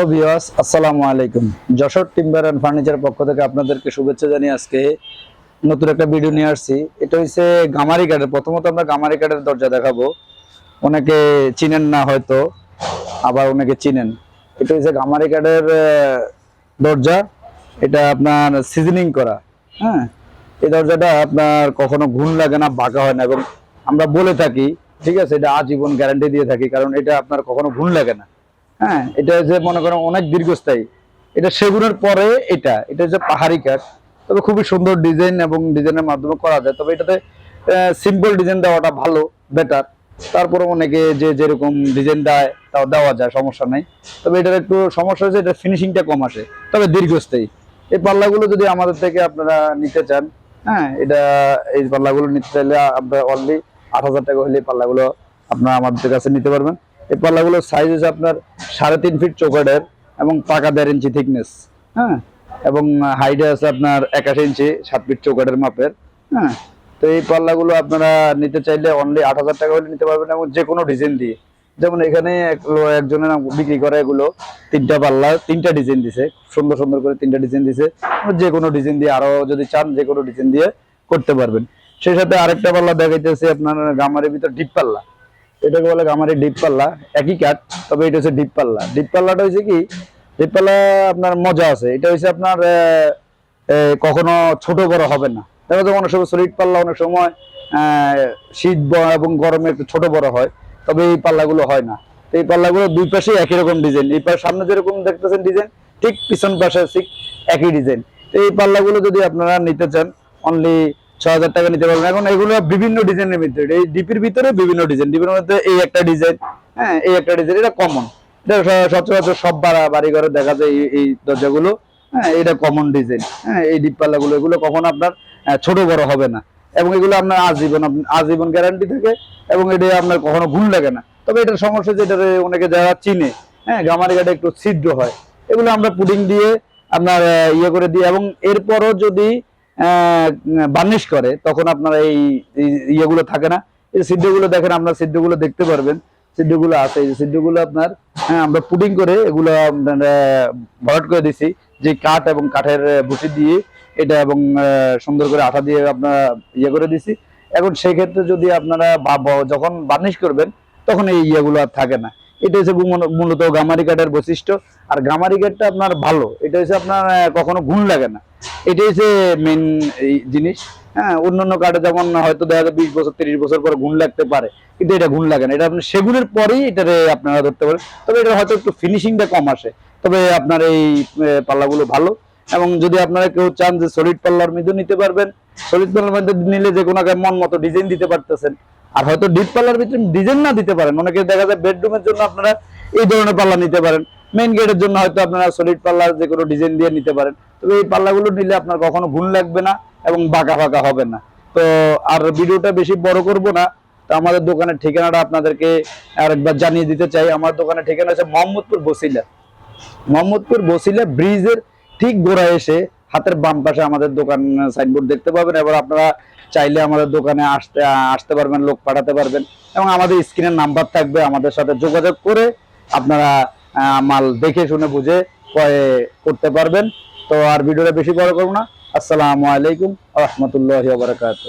Hello ভিওয়াস আসসালামু আলাইকুম। Jessore timber and furniture পক্ষ থেকে আপনাদেরকে শুভেচ্ছা জানিয়ে আজকে নতুন একটা ভিডিও নিয়ে আসছি। এটা হচ্ছে গামারি কাঠের প্রথমত আমরা গামারি কাঠের দরজা দেখাবো। অনেকে চিনেন না হয়তো, আবার অনেকে চিনেন। এটা হচ্ছে গামারি কাঠের দরজা। এটা আপনার সিজনিং করা। হ্যাঁ? এই দরজাটা আপনার কখনো ঘুণ লাগে না, বাঁকা হয় না এবং আমরা বলে থাকি, ঠিক আছে? এটা আজীবন গ্যারান্টি দিয়ে থাকি, কারণ এটা আপনার কখনো ঘুণ লাগে না। হ্যাঁ এটা যে মনে করেন অনেক দীর্ঘস্থায়ী। এটা সেগুনের পরে এটা এটা হচ্ছে পাহাড়ি কাঠ। তবে খুবই সুন্দর ডিজাইন এবং ডিজাইনের মাধ্যমে করা যায়। তবে এটাতে সিম্পল ডিজাইন দেওয়াটা ভালো বেটার তারপরে অনেকে যে যেরকম ডিজাইন দেয়, তাও দেওয়া যায়, সমস্যা নাই। তবে এটার একটু সমস্যা হচ্ছে এটা ফিনিশিংটা কম আসে, তবে দীর্ঘস্থায়ী। এই পাল্লাগুলো যদি আমাদের থেকে আপনারা নিতে চান হ্যাঁ এটা, এই পাল্লাগুলো নিতে চাইলে আপনার অনলি আট হাজার টাকা হলে পাল্লাগুলো আপনারা আমাদের কাছে নিতে পারবেন। এই পাল্লাগুলোর সাইজ হচ্ছে আপনার সাড়ে তিন ফিট চৌকাটের এবং পাকা দেড় ইঞ্চি থিকনেস হ্যাঁ? এবং হাইটে আছে আপনার একাশি ইঞ্চি সাত ফিট চৌকাটের মাপের হ্যাঁ? তো এই পাল্লাগুলো আপনারা নিতে চাইলে অনলি আট হাজার টাকা হলে নিতে পারবেন এবং যে কোনো ডিজাইন দিয়ে। যেমন এখানে একজনের বিক্রি করে এগুলো, তিনটা পাল্লা, তিনটা ডিজাইন দিছে, সুন্দর সুন্দর করে তিনটা ডিজাইন দিছে। যে কোনো ডিজাইন দিয়ে আরও যদি চান যে কোনো ডিজাইন দিয়ে করতে পারবেন। সেই সাথে আরেকটা পাল্লা দেখাইতেছে আপনার গামারের ভিতর ডিপ পাল্লা। এটাকে বলে গামারি ডিপ পাল্লা? একই কাঠ তবে এটা হচ্ছে ডিপ পাল্লা। ডিপ পাল্লাটা হচ্ছে কি? ডিপ পাল্লা আপনার মজা আছে। এটা হচ্ছে আপনার কখনো ছোট বড় হবে না। দেখা যায় অনেক সময় সলিড পাল্লা অনেক সময় শীত এবং গরমে একটু ছোট বড় হয়, তবে এই পাল্লাগুলো হয় না। এই পাল্লাগুলো দুই পাশে একই রকম ডিজাইন এই পাশে সামনে যেরকম দেখতেছেন ডিজাইন ঠিক পিছন পাশে ঠিক একই ডিজাইন এই পাল্লাগুলো যদি আপনারা নিতে চান অনলি ছ হাজার টাকা নিতে পারবেন। এখন এগুলো বিভিন্ন ডিজাইনের ভিতরে, এই ডিপির ভিতরে বিভিন্ন ডিজাইন, ডিপির মধ্যে এই একটা ডিজাইন হ্যাঁ এই একটা ডিজাইন, এটা কমন এটা সচরাচর সব বাড়া বাড়ি ঘরে দেখা যায় এই- দরজাগুলো হ্যাঁ এটা কমন ডিজাইন। হ্যাঁ এই ডিপ পাল্লাগুলো, এগুলো কখনো আপনার ছোট বড় হবে না। এবং এগুলো আপনার আজীবন আজীবন গ্যারান্টি থাকে এবং এটা আপনার কখনো ভুল লাগে না। তবে এটার সমস্যা যেটা অনেকে যারা চিনে হ্যাঁ গামারি গাটে একটু ছিদ্র হয়, এগুলো আমরা পুডিং দিয়ে আপনার ইয়ে করে দিই এবং এরপরও যদি বার্নিশ করে, তখন আপনার এই ইয়েগুলো থাকে না? এই সিদ্ধগুলো দেখেন, আপনার সিদ্ধগুলো দেখতে পারবেন। সিদ্ধগুলো আছে, এই সিদ্ধগুলো আপনার হ্যাঁ আমরা পুডিং করে এগুলো ভরাট করে দিছি। যে কাঠ এবং কাঠের ভুসি দিয়ে এটা এবং সুন্দর করে আঠা দিয়ে আপনার ইয়ে করে দিছি। এখন সেই ক্ষেত্রে যদি আপনারা যখন বার্নিশ করবেন, তখন এই ইয়েগুলো আর থাকে না। এটা হচ্ছে মূলত গামারি কাঠের বৈশিষ্ট্য। আর গামারি কাঠটা আপনার ভালো। এটা হচ্ছে আপনার কখনো ঘুণ লাগে না। এটাই হচ্ছে মেন জিনিস। হ্যাঁ অন্যান্য কাঠে যেমন হয়তো দেখা যায় বিশ বছর, তিরিশ বছর পর ঘুণ লাগতে পারে, কিন্তু এটা ঘুণ লাগে না। এটা আপনি সেগুনের পরেই এটারে আপনারা ধরতে পারেন। তবে এটা হয়তো একটু ফিনিশিংটা কম আসে। তবে আপনার এই পাল্লাগুলো ভালো। এবং যদি আপনারা কেউ চান যে সলিড পাল্লার মধ্যে নিতে পারবেন সলিড পাল্লার মধ্যে নিলে যে কোনো মন মতো ডিজাইন দিতে পারতেছেন। আর হয়তো ডিপ পাল্লার ভিতরে ডিজাইন না দিতে পারেন। অনেকে দেখা যায় বেডরুমের জন্য আপনারা এই ধরনের পাল্লা নিতে পারেন। মেইন গেটের জন্য হয়তো আপনারা সলিড পাল্লার যে কোনো ডিজাইন দিয়ে নিতে পারেন। তবে এই পাল্লাগুলো নিলে আপনার কখনো ঘুণ লাগবে না এবং বাঁকা ফাঁকা হবে না। তো আর ভিডিওটা বেশি বড় করব না, তো আমাদের দোকানের ঠিকানাটা আপনাদেরকে আরেকবার জানিয়ে দিতে চাই। আমার দোকানের ঠিকানা হচ্ছে মোহাম্মদপুর বসিলা। মোহাম্মদপুর বসিলা ব্রিজের ঠিক গোড়ায় এসে হাতের বাম পাশে আমাদের দোকান সাইনবোর্ড দেখতে পাবেন। এবার আপনারা চাইলে আমাদের দোকানে আসতে আসতে পারবেন, লোক পাঠাতে পারবেন। এবং আমাদের স্ক্রিনের নাম্বার থাকবে। আমাদের সাথে যোগাযোগ করে আপনারা মাল দেখে শুনে বুঝে ক্রয় করতে পারবেন। তো আর ভিডিওটা বেশি বড় করব না। আসসালামু আলাইকুম রহমতুল্লাহ বারকাত